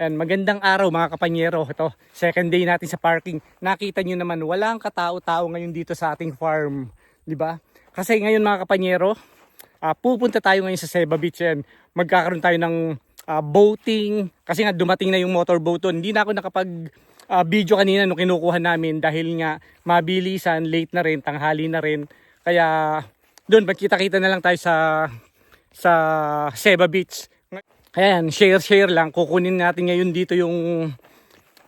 Ayan, magandang araw mga kapanyero. Ito, second day natin sa parking. Nakita nyo naman, walang katao-tao ngayon dito sa ating farm. Ba? Kasi ngayon mga kapanyero, ah, pupunta tayo ngayon sa Seba Beach. Yan. Magkakaroon tayo ng ah, boating. Kasi nga dumating na yung motorboat doon. Hindi na ako nakapag ah, video kanina nung kinukuha namin dahil nga mabilisan, late na rin, tanghali na rin. Kaya doon magkita-kita na lang tayo sa sa Seba Beach. Kaya yan, share-share lang. Kukunin natin ngayon dito yung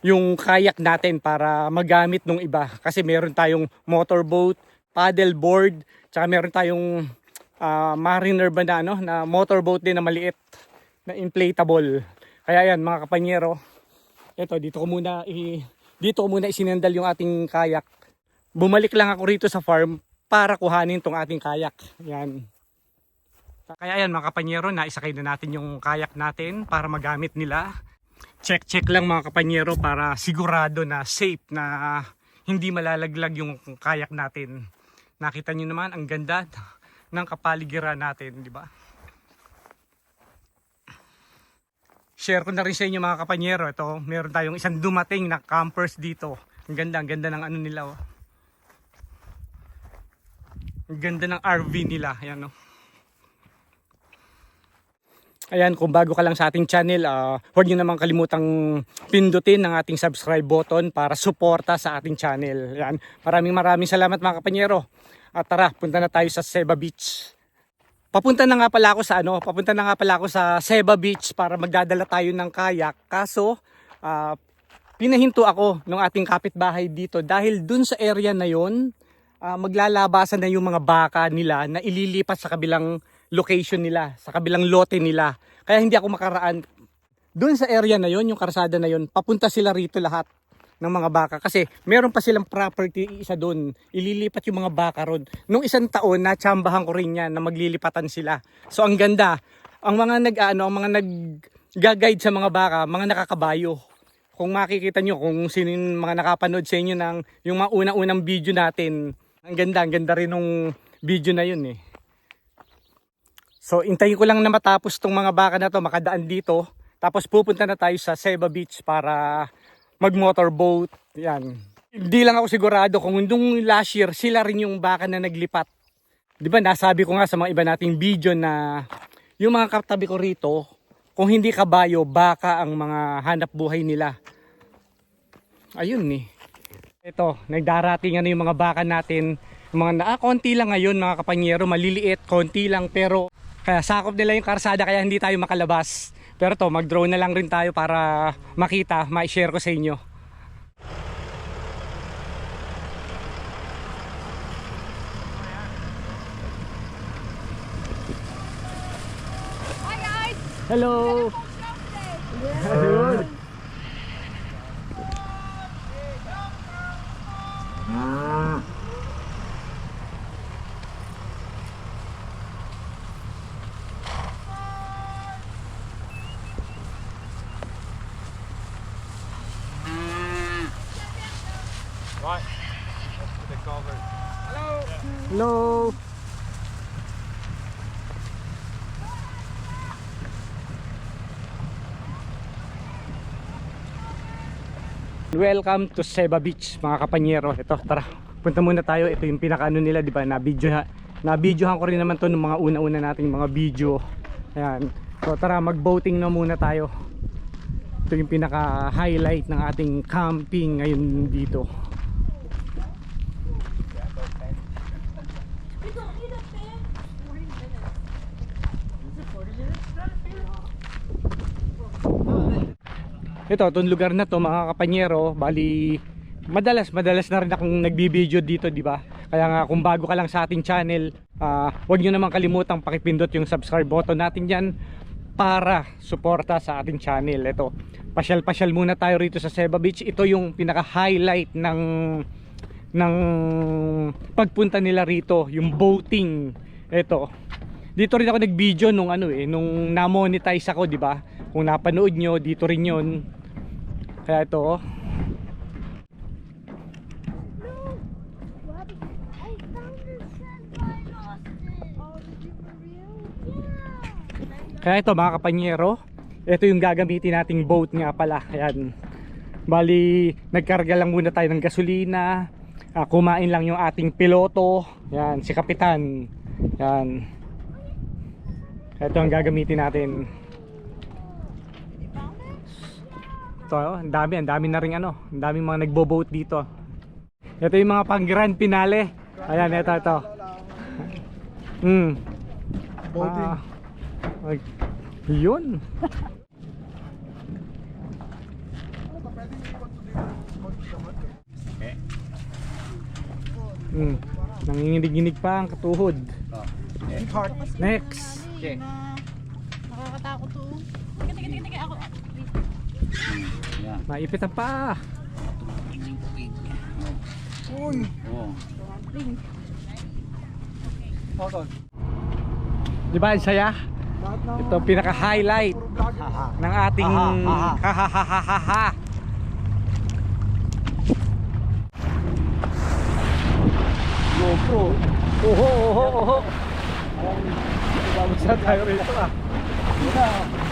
yung kayak natin para magamit nung iba. Kasi meron tayong motorboat, paddle board, tsaka meron tayong ah, mariner ba na, ano, na motorboat din na maliit na inflatable. Kaya yan mga kapanyero, ito dito ko muna i, dito ko muna isinendal yung ating kayak. Bumalik lang ako rito sa farm para kuhanin tong ating kayak. Yan. Kaya yan mga kapanyero, naisakay na natin yung kayak natin para magamit nila. Check-check lang mga kapanyero para sigurado na safe na hindi malalaglag yung kayak natin. Nakita nyo naman ang ganda ng kapaligiran natin, di ba? Share ko na rin sa inyo mga kapanyero. Ito, meron tayong isang dumating na campers dito. Ang ganda, ang ganda ng ano nila. Oh. Ang ganda ng RV nila. Ayan, oh. Ayan, kung bago ka lang sa ating channel, ah, huwag niyo naman kalimutang pindutin ang ating subscribe button para suporta sa ating channel. Ayan, maraming maraming salamat mga kapanyero. At tara, punta na tayo sa Seba Beach. Papunta na nga pala ako sa ano, papunta na nga pala ako sa Seba Beach para magdadala tayo ng kayak. Kaso, ah, pinahinto ako ng ating kapitbahay dito dahil dun sa area na yon ah, maglalabasan na yung mga baka nila na ililipat sa kabilang location nila, sa kabilang lote nila. Kaya hindi ako makaraan. Doon sa area na yon, yung karsada na yon, papunta sila rito lahat ng mga baka kasi meron pa silang property isa doon. Ililipat yung mga baka ron. Nung isang taon, natsambahan ko rin yan na maglilipatan sila. So ang ganda, ang mga nag ano, ang mga nag-guide sa mga baka, mga nakakabayo. Kung makikita nyo, kung sino yung mga nakapanood sa inyo ng yung mga unang-unang video natin, ang ganda, ang ganda rin nung video na yun eh. So, intayin ko lang na matapos tong mga baka na to, makadaan dito. Tapos pupunta na tayo sa Seba Beach para mag-motorboat. Yan. Hindi lang ako sigurado kung nung last year, sila rin yung baka na naglipat. Di ba, nasabi ko nga sa mga iba nating video na yung mga katabi ko rito, kung hindi kabayo, baka ang mga hanap buhay nila. Ayun eh. Ito, nagdarating ano yung mga baka natin. Yung Mga na, ah, konti lang ngayon mga kapanyero, maliliit, konti lang pero kaya sakop nila yung karsada kaya hindi tayo makalabas. Pero to, mag-drone na lang rin tayo para makita, ma-share ko sa inyo. Guys! Hello! Ayun. Hello! Welcome to Seba Beach mga kapanyero. Ito, tara. Punta muna tayo. Ito yung pinakaano nila, di ba? Na video na videohan ko rin naman to ng mga una-una nating mga video. Ayan. So tara, mag-boating na muna tayo. Ito yung pinaka-highlight ng ating camping ngayon dito. Ito, itong lugar na to mga kapanyero, bali madalas madalas na rin akong nagbibideo dito, di ba? Kaya nga kung bago ka lang sa ating channel, ah, huwag niyo naman kalimutang pakipindot yung subscribe button natin diyan para suporta sa ating channel. Ito, pasyal-pasyal muna tayo rito sa Seba Beach. Ito yung pinaka-highlight ng ng pagpunta nila rito, yung boating. Ito. Dito rin ako nag-video nung ano eh, nung na-monetize ako, di ba? Kung napanood nyo, dito rin 'yon. Kaya ito, oh. Kaya ito mga kapanyero, ito yung gagamitin nating boat nga pala. Ayan. Bali, nagkarga lang muna tayo ng gasolina. Ah, kumain lang yung ating piloto. Yan, si Kapitan. Yan. Ito ang gagamitin natin. Ito, oh, ang dami, ang dami na rin ano. Ang daming mga nagbo-boat dito. Ito yung mga pang grand finale. Ayan, ito, ito. Hmm. Boating. Ah, ay, yun. Hmm. Nanginginig-ginig pa ang katuhod. Next. Okay. Na, nakakatakot to. Tika, tika, tika, tika. Ako, ah, please. Maipit ang paa. Di ba ang saya? Ito ang pinaka-highlight ng ating ha-ha-ha-ha-ha. GoPro. Oho, oho, oho. Vamos na tayo rito ah. Yun!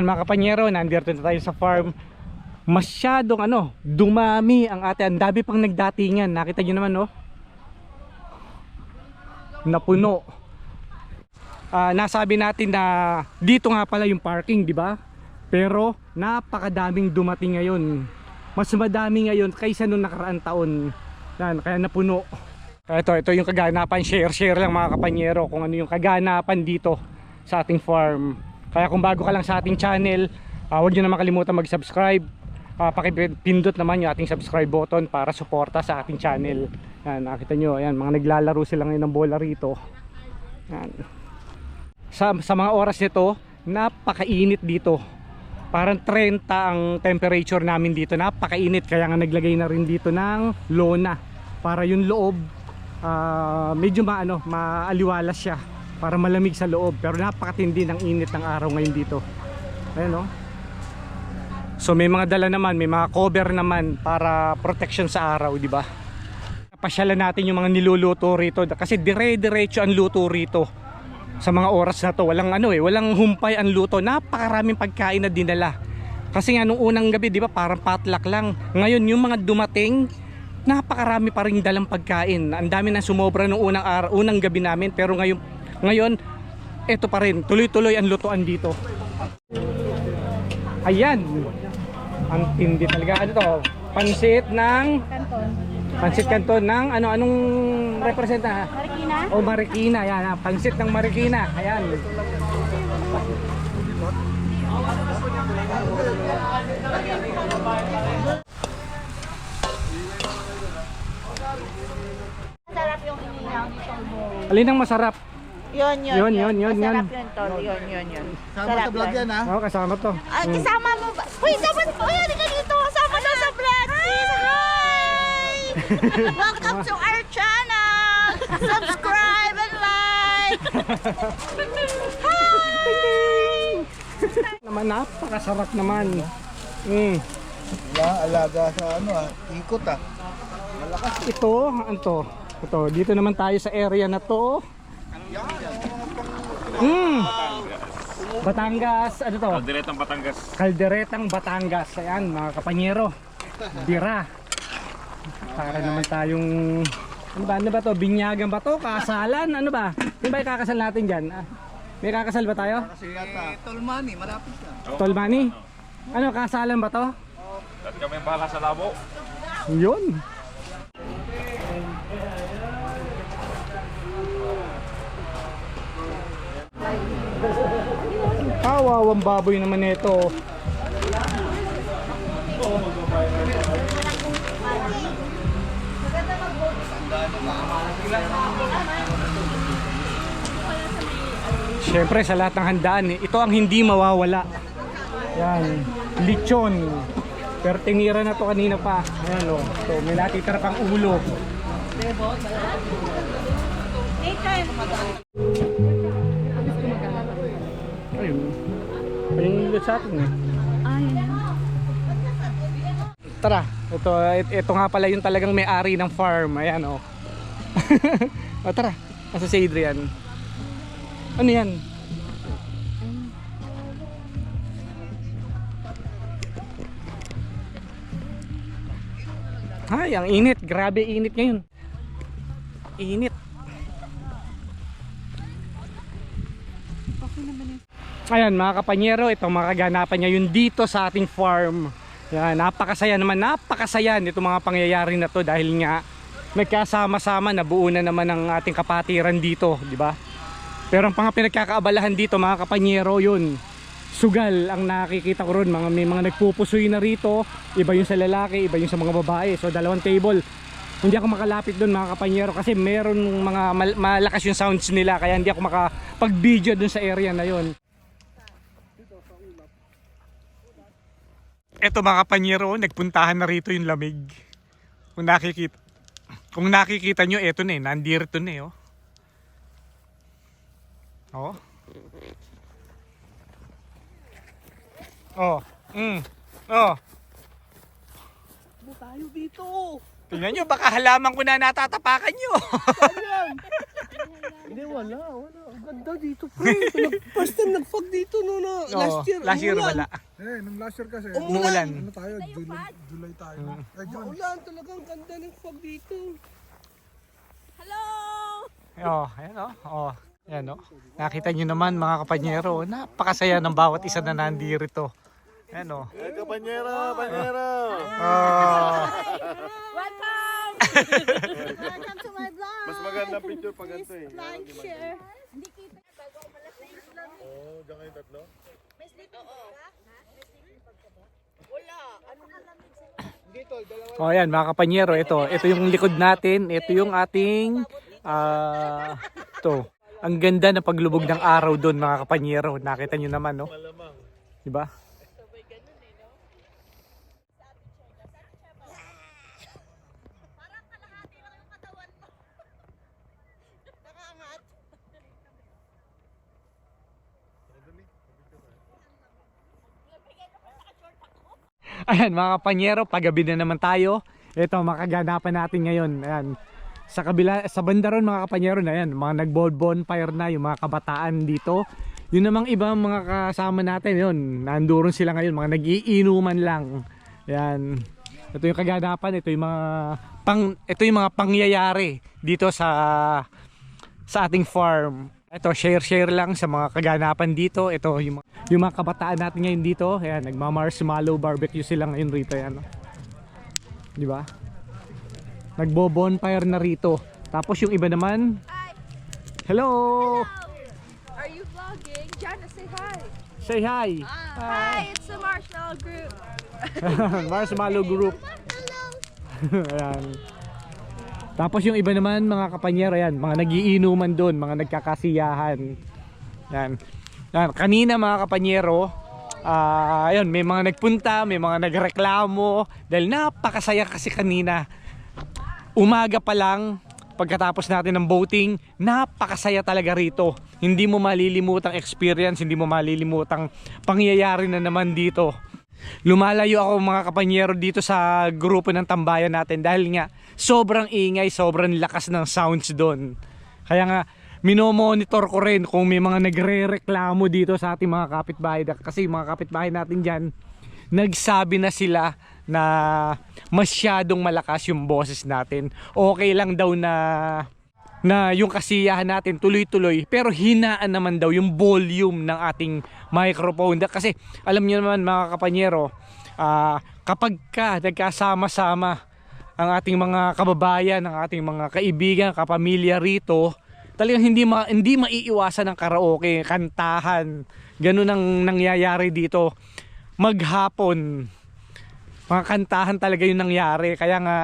Ayun mga kapanyero, nandito na tayo sa farm. Masyadong ano, dumami ang ate. Ang dami pang nagdatingan. Nakita nyo naman no? Napuno. Ah, nasabi natin na dito nga pala yung parking, di ba? Pero napakadaming dumating ngayon. Mas madami ngayon kaysa nung nakaraang taon. Yan, kaya napuno. Ito, ito yung kaganapan. Share-share lang mga kapanyero kung ano yung kaganapan dito sa ating farm. Kaya kung bago ka lang sa ating channel, uh, huwag nyo na makalimutan mag-subscribe. Uh, pakipindot naman yung ating subscribe button para suporta sa ating channel. Yan, nakita nyo, ayan, mga naglalaro sila ngayon ng bola rito. Yan. Sa, sa mga oras nito, napakainit dito. Parang 30 ang temperature namin dito. Napakainit kaya nga naglagay na rin dito ng lona para yung loob ah, medyo maano, maaliwalas siya para malamig sa loob pero napakatindi ng init ng araw ngayon dito. Ayun oh. So may mga dala naman, may mga cover naman para protection sa araw, di ba? Pasyalan natin yung mga niluluto rito kasi dire-diretso ang luto rito sa mga oras na to. Walang ano eh, walang humpay ang luto. Napakaraming pagkain na dinala. Kasi nga nung unang gabi, di ba, parang potluck lang. Ngayon yung mga dumating, napakarami pa rin dalang pagkain. Ang dami na sumobra nung unang unang gabi namin, pero ngayon ngayon eto pa rin, tuloy-tuloy ang lutuan dito. Ayan. Ang tindi talaga. Ano to? Pansit ng Kanton. pansit kanton ng ano anong representa? Marikina? O Marikina, yan. ah. Pansit ng Marikina. Ayan. Sarap yung inihaw nitong bowl. Alin ang masarap? Yun, yun, Yun, yun, yun, Masarap yun. yun, tol. Yun, yun, yun. Sama Sarap sa vlog yan ha. Oo, kasama to. Ay, Mm. kasama mo ba? Uy, dapat, uy, hindi ka dito. Kasama daw sa vlog. Sis, hi! Welcome to our channel. Subscribe and like. hi! Naman napakasarap naman. Mm. Wala, alaga sa ano ah. Ikot ah. Ito, ano to? Ito, dito naman tayo sa area na to. Mm. Batangas, ano to? Kalderetang Batangas. Kalderetang Batangas. Ayan, mga kapanyero. Bira. Para naman tayong ano ba, ano ba to? Binyagan ba to? Kasalan? Ano ba? Yung ba yung kakasal natin dyan? Ah, may kakasal ba tayo? Kasi yata. Tolmani, malapit na. Tolmani? Ano, kasalan ba to? Dati kami bahala sa labo. Yun. Kawawang baboy naman ito. Siyempre sa lahat ng handaan, eh, ito ang hindi mawawala. Yan, lechon. Pero tinira na to kanina pa. Ayan o. So, may natitira pang ulo. Ayun. Ulo sa atin eh. Tara, ito, it- ito nga pala yung talagang may-ari ng farm. Ayan o. o tara, nasa si Adrian. Ano yan? Ay, ang init. Grabe init ngayon. Init. Ayan mga kapanyero, itong mga kaganapan niya yun dito sa ating farm. Yan, napakasaya naman, napakasaya nito mga pangyayari na to dahil nga nagkasama-sama na buo na naman ang ating kapatiran dito, di ba? Pero ang mga pinagkakaabalahan dito mga kapanyero yun, sugal ang nakikita ko ron, mga, may mga nagpupusoy na rito, iba yung sa lalaki, iba yung sa mga babae, so dalawang table. Hindi ako makalapit doon mga kapanyero kasi meron mga mal- malakas yung sounds nila kaya hindi ako makapag-video doon sa area na yon. Eto mga kapanyero, nagpuntahan na rito yung lamig. Kung nakikita, kung nakikita nyo, eto na eh, nandirito na eh, oh. Oh. Oh. Mm. Oh. tayo dito. Tingnan nyo, baka halaman ko na natatapakan nyo. Hindi, wala, wala. Ang ganda dito, pre. Nag- First time nag-fog dito no, no. Last year. Last year umulan. wala. Eh, nung last year kasi, Umulan. ano tayo, July, July tayo. Eh, June. Maulan talaga. Ang ganda ng fog dito. Oh, ayan oh. Oh, ayan oh. Nakita nyo naman mga kapanyero, napakasaya ng bawat isa na nandirito. Ayan oh. Eh, kapanyera, kapanyera. Oh. Welcome! Welcome. Mas maganda picture pag ganito eh. Like, share. Oo, dyan kayo tatlo. Oh, ayan mga kapanyero, ito, ito yung likod natin, ito yung ating ah to. Ang ganda ng paglubog ng araw doon mga kapanyero. Nakita nyo naman, no? Di ba? Ayan mga kapanyero, paggabi na naman tayo. Ito, makaganapan natin ngayon. Ayan. Sa kabila, sa banda ron mga kapanyero na yan, mga nag bonfire na yung mga kabataan dito. Yun namang ibang mga kasama natin yun. Nandoon sila ngayon, mga nagiinuman lang. Ayan. Ito yung kaganapan, ito yung mga pang ito yung mga pangyayari dito sa sa ating farm. Ito, share-share lang sa mga kaganapan dito. Ito, yung, mga- yung mga kabataan natin ngayon dito. Ayan, nagma-marshmallow barbecue sila ngayon rito. Ayan, oh. Di ba? Nagbo-bonfire na rito. Tapos yung iba naman, Hello! Are you vlogging? Jana, say hi. Say hi! Hi, it's the Marshmallow Group. Marshmallow Group. Ayan. Tapos yung iba naman mga kapanyero yan, mga nagiinuman doon, mga nagkakasiyahan. Yan. Yan. Kanina mga kapanyero, ah ayun, may mga nagpunta, may mga nagreklamo dahil napakasaya kasi kanina. Umaga pa lang, pagkatapos natin ng boating, napakasaya talaga rito. Hindi mo malilimutang experience, hindi mo malilimutang pangyayari na naman dito. Lumalayo ako mga kapanyero dito sa grupo ng tambayan natin dahil nga sobrang ingay, sobrang lakas ng sounds doon. Kaya nga minomonitor ko rin kung may mga nagre-reklamo dito sa ating mga kapitbahay kasi mga kapitbahay natin diyan nagsabi na sila na masyadong malakas yung boses natin. Okay lang daw na na yung kasiyahan natin tuloy-tuloy pero hinaan naman daw yung volume ng ating microphone. Kasi alam niyo naman mga kapanyero ah, kapag ka nagkasama-sama ang ating mga kababayan ang ating mga kaibigan kapamilya rito talagang hindi ma hindi maiiwasan ng karaoke kantahan. Ganun ang nangyayari dito. Maghapon mga kantahan talaga yung nangyari. Kaya nga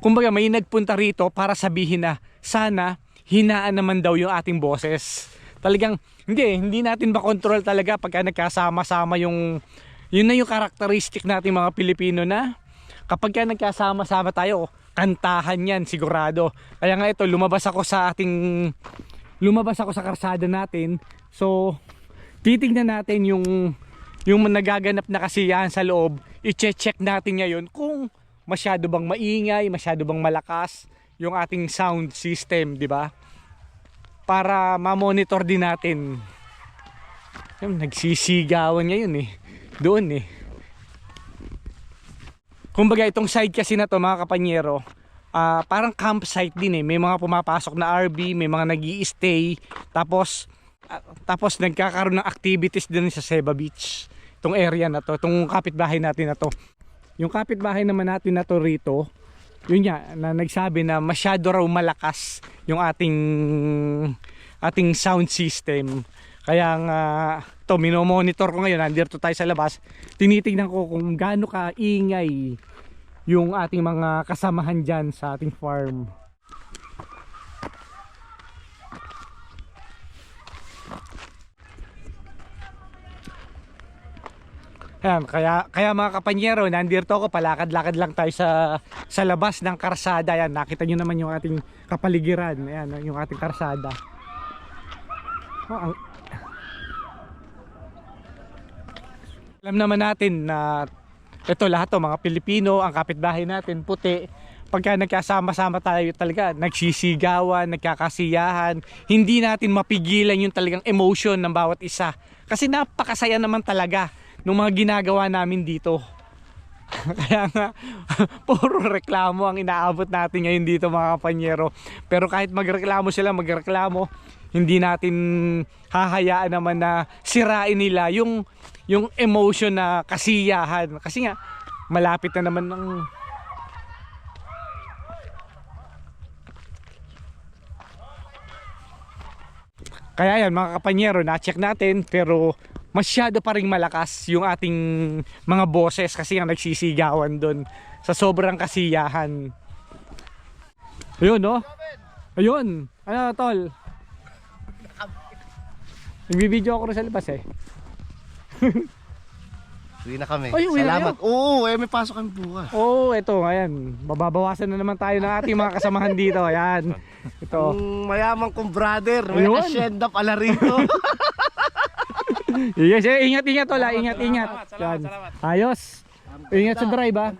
kumbaga may nagpunta rito para sabihin na sana hinaan naman daw yung ating boses. Talagang hindi hindi natin makontrol talaga pagka nagkasama-sama yung yun na yung karakteristik nating mga Pilipino na kapag ka nagkasama-sama tayo, kantahan yan sigurado. Kaya nga ito, lumabas ako sa ating lumabas ako sa karsada natin. So, titignan natin yung yung nagaganap na kasiyahan sa loob. I-check natin ngayon kung masyado bang maingay, masyado bang malakas yung ating sound system, di ba? Para ma-monitor din natin. Yung nagsisigawan ngayon eh. Doon eh. Kumbaga itong side kasi na to mga kapanyero, ah, parang campsite din eh. May mga pumapasok na RV, may mga nag stay tapos ah, tapos nagkakaroon ng activities din sa Seba Beach. Itong area na to, itong kapitbahay natin na to. Yung kapitbahay naman natin na to rito, yun nga, na nagsabi na masyado raw malakas yung ating ating sound system. Kaya nga, to minomonitor ko ngayon, nandito tayo sa labas, tinitingnan ko kung gaano ka ingay yung ating mga kasamahan dyan sa ating farm. Ayan, kaya, kaya mga kapanyero, nandito ako, palakad-lakad lang tayo sa, sa labas ng karsada. Ayan, nakita nyo naman yung ating kapaligiran. Ayan, yung ating karsada. Oh, ang... Alam naman natin na ito lahat to mga Pilipino, ang kapitbahay natin, puti. Pagka nagkasama-sama tayo talaga, nagsisigawan, nagkakasiyahan, hindi natin mapigilan yung talagang emotion ng bawat isa. Kasi napakasaya naman talaga nung mga ginagawa namin dito. Kaya nga, puro reklamo ang inaabot natin ngayon dito mga kapanyero. Pero kahit magreklamo sila, magreklamo, hindi natin hahayaan naman na sirain nila yung, yung emotion na kasiyahan. Kasi nga, malapit na naman ng Kaya yan mga kapanyero, na-check natin pero masyado pa rin malakas yung ating mga boses kasi nga nagsisigawan doon sa sobrang kasiyahan. Ayun no? Ayun. Ano tol? Nagbibideo ako rin sa labas eh. Uwi na kami. Ay, uwi na Salamat. Oo, eh, may pasok kami bukas. Oo, oh, ito, ayan. Mababawasan na naman tayo ng ating mga kasamahan dito. Ayan. Ito. Ang mayaman kong brother, may Ayun. asyenda pala rito. Yes, eh, ingat, ingat, wala. Ingat, ingat. Yan. Ayos. Ingat sa drive, ah.